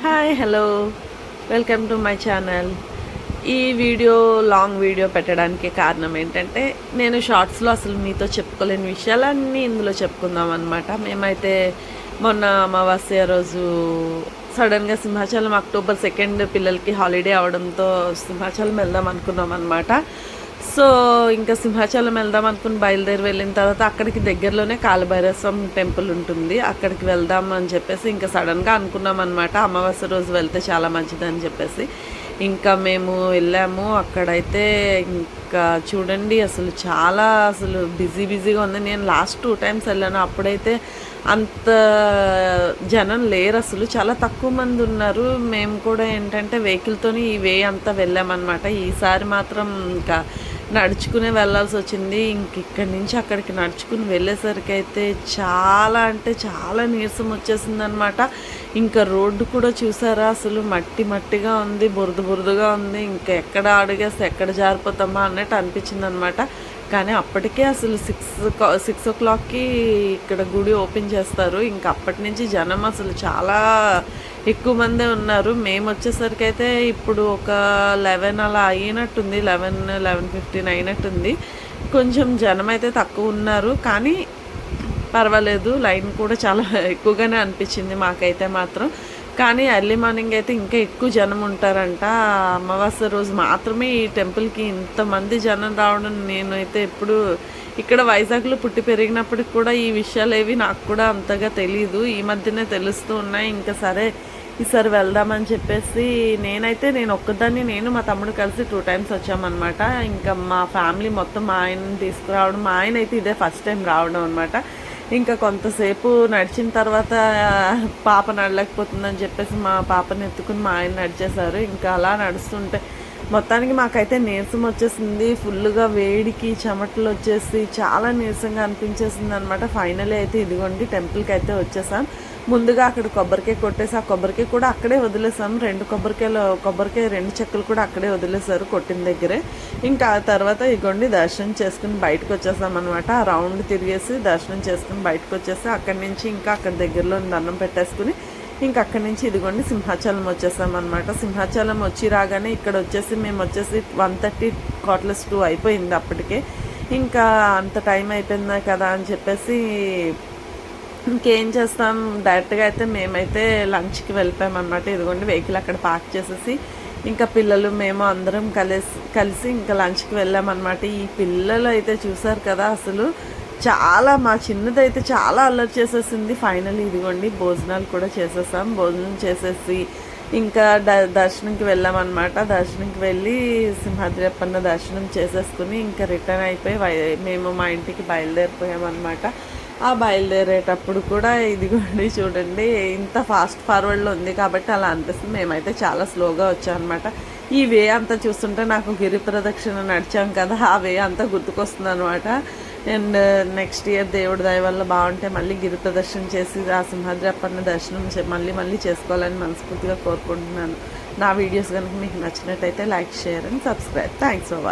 Hi hello welcome to my channel ఈ video long video పెట్టడానికి కారణం ఏంటంటే నేను షార్ట్స్లో అసలు మీతో చెప్పుకోలేని విషయాలన్నీ ఇందులో చెప్పుకుందాం అనమాట మేమైతే మొన్న అమావాస్య రోజు సడన్గా సింహాచలం అక్టోబర్ సెకండ్ పిల్లలకి హాలిడే అవడంతో సింహాచలం వెళ్దాం అనుకున్నాం అనమాట సో ఇంకా సింహాచలం వెళ్దాం అనుకుని బయలుదేరి వెళ్ళిన తర్వాత అక్కడికి దగ్గరలోనే కాలభైరస్వం టెంపుల్ ఉంటుంది. అక్కడికి వెళ్దాం అని చెప్పేసి ఇంకా సడన్గా అనుకున్నాం అనమాట అమావాస్య రోజు వెళ్తే చాలా మంచిదని చెప్పేసి. ఇంకా మేము వెళ్ళాము. అక్కడైతే ఇంకా చూడండి అసలు చాలా అసలు బిజీ బిజీగా ఉంది. నేను లాస్ట్ టూ టైమ్స్ వెళ్ళాను. అప్పుడైతే అంత జనం లేరు అసలు. చాలా తక్కువ మంది ఉన్నారు. మేము కూడా ఏంటంటే వెహికల్తోని ఈ వే అంతా వెళ్ళామన్నమాట. ఈసారి మాత్రం ఇంకా నడుచుకునే వెళ్ళాల్సి వచ్చింది. ఇంక ఇక్కడి నుంచి అక్కడికి నడుచుకుని వెళ్ళేసరికి అయితే చాలా అంటే చాలా నీరసం వచ్చేసింది అనమాట ఇంకా రోడ్డు కూడా చూసారా? అసలు మట్టి మట్టిగా ఉంది బురద బురదగా ఉంది. ఇంకా ఎక్కడ అడిగేస్తే ఎక్కడ జారిపోతామా అన్నట్టు అనిపించింది అనమాట కానీ అప్పటికే అసలు సిక్స్ సిక్స్ ఓ క్లాక్కి ఇక్కడ గుడి ఓపెన్ చేస్తారు. ఇంకా అప్పటి నుంచి జనం అసలు చాలా ఎక్కువ మందే ఉన్నారు. మేము వచ్చేసరికి అయితే ఇప్పుడు ఒక లెవెన్ అలా అయినట్టుంది. లెవెన్ లెవెన్ ఫిఫ్టీన్ అయినట్టుంది. కొంచెం జనం అయితే తక్కువ ఉన్నారు. కానీ పర్వాలేదు. లైన్ కూడా చాలా ఎక్కువగానే అనిపించింది మాకైతే మాత్రం. కానీ ఎర్లీ మార్నింగ్ అయితే ఇంకా ఎక్కువ జనం ఉంటారంట. అమావాస్య రోజు మాత్రమే ఈ టెంపుల్కి ఇంతమంది జనం రావడం నేనైతే ఎప్పుడు ఇక్కడ వైజాగ్లో పుట్టి పెరిగినప్పటికి కూడా ఈ విషయాలు ఏవి నాకు కూడా అంతగా తెలియదు ఈ మధ్యనే తెలుస్తూ ఉన్నాయి. ఇంకా సరే ఈసారి వెళ్దామని చెప్పేసి నేనైతే నేను ఒక్కదాన్ని నేను మా తమ్ముడు కలిసి టూ టైమ్స్ వచ్చామన్నమాట. ఇంకా మా ఫ్యామిలీ మొత్తం మా ఆయనని తీసుకురావడం మా ఆయన అయితే ఇదే ఫస్ట్ టైం రావడం అనమాట ఇంకా కొంతసేపు నడిచిన తర్వాత పాప నడలేకపోతుందని చెప్పేసి మా పాపని ఎత్తుకుని మా ఆయన నడిచేశారు. ఇంకా అలా నడుస్తుంటే మొత్తానికి మాకైతే నీరసం వచ్చేసింది. ఫుల్గా వేడికి చెమటలు వచ్చేసి చాలా నీరసంగా అనిపించేసింది అనమాట ఫైనలీ అయితే ఇదిగోండి టెంపుల్కి అయితే వచ్చేసాం. ముందుగా అక్కడ కొబ్బరికాయ కొట్టేసి ఆ కొబ్బరికాయ కూడా అక్కడే వదిలేసాం. రెండు కొబ్బరికాయలు కొబ్బరికాయ రెండు చెక్కలు కూడా అక్కడే వదిలేసారు కొట్టిన దగ్గరే. ఇంకా ఆ తర్వాత ఇగోండి దర్శనం చేసుకుని బయటకు వచ్చేసాం అనమాట ఆ రౌండ్ తిరిగేసి దర్శనం చేసుకుని బయటకు వచ్చేసి అక్కడి నుంచి ఇంకా అక్కడ దగ్గరలో దండం పెట్టేసుకుని ఇంకా అక్కడి నుంచి ఇదిగోండి సింహాచలం వచ్చేసాం అనమాట సింహాచలం వచ్చి రాగానే ఇక్కడ వచ్చేసి మేము వచ్చేసి వన్ థర్టీ కాట్లెస్ టూ అయిపోయింది అప్పటికే. ఇంకా అంత టైం అయిపోయిందా కదా అని చెప్పేసి ఇంకేం చేస్తాం? డైరెక్ట్గా అయితే మేమైతే లంచ్కి వెళ్ళిపోయామన్నమాట. ఇదిగోండి వెహికల్ అక్కడ పార్క్ చేసేసి ఇంకా పిల్లలు మేము అందరం కలిసి కలిసి ఇంకా లంచ్కి వెళ్ళామన్నమాట. ఈ పిల్లలు అయితే చూసారు కదా అసలు. చాలా మా చిన్నదైతే చాలా అల్లరి చేసేసింది. ఫైనల్ ఇదిగోండి భోజనాలు కూడా చేసేసాం. భోజనం చేసేసి ఇంకా ద దర్శనంకి వెళ్ళామన్నమాట. దర్శనంకి వెళ్ళి సింహాద్రి దర్శనం చేసేసుకుని ఇంకా రిటర్న్ అయిపోయి మేము మా ఇంటికి బయలుదేరిపోయామన్నమాట. ఆ బయలుదేరేటప్పుడు కూడా ఇదిగోండి చూడండి ఇంత ఫాస్ట్ ఫార్వర్డ్లో ఉంది కాబట్టి అలా అనిపిస్తుంది. మేమైతే చాలా స్లోగా వచ్చామన్నమాట. ఈ వే అంతా చూస్తుంటే నాకు గిరి ప్రదక్షిణ నడిచాం కదా ఆ వే అంతా గుర్తుకొస్తుంది అనమాట అండ్ నెక్స్ట్ ఇయర్ దేవుడి దయ వల్ల బాగుంటే మళ్ళీ గిరి ప్రదర్శన చేసి ఆ సింహాద్రప్పన్న దర్శనం మళ్ళీ మళ్ళీ చేసుకోవాలని మనస్ఫూర్తిగా కోరుకుంటున్నాను. నా వీడియోస్ కనుక మీకు నచ్చినట్టయితే like share and subscribe. Thanks for watching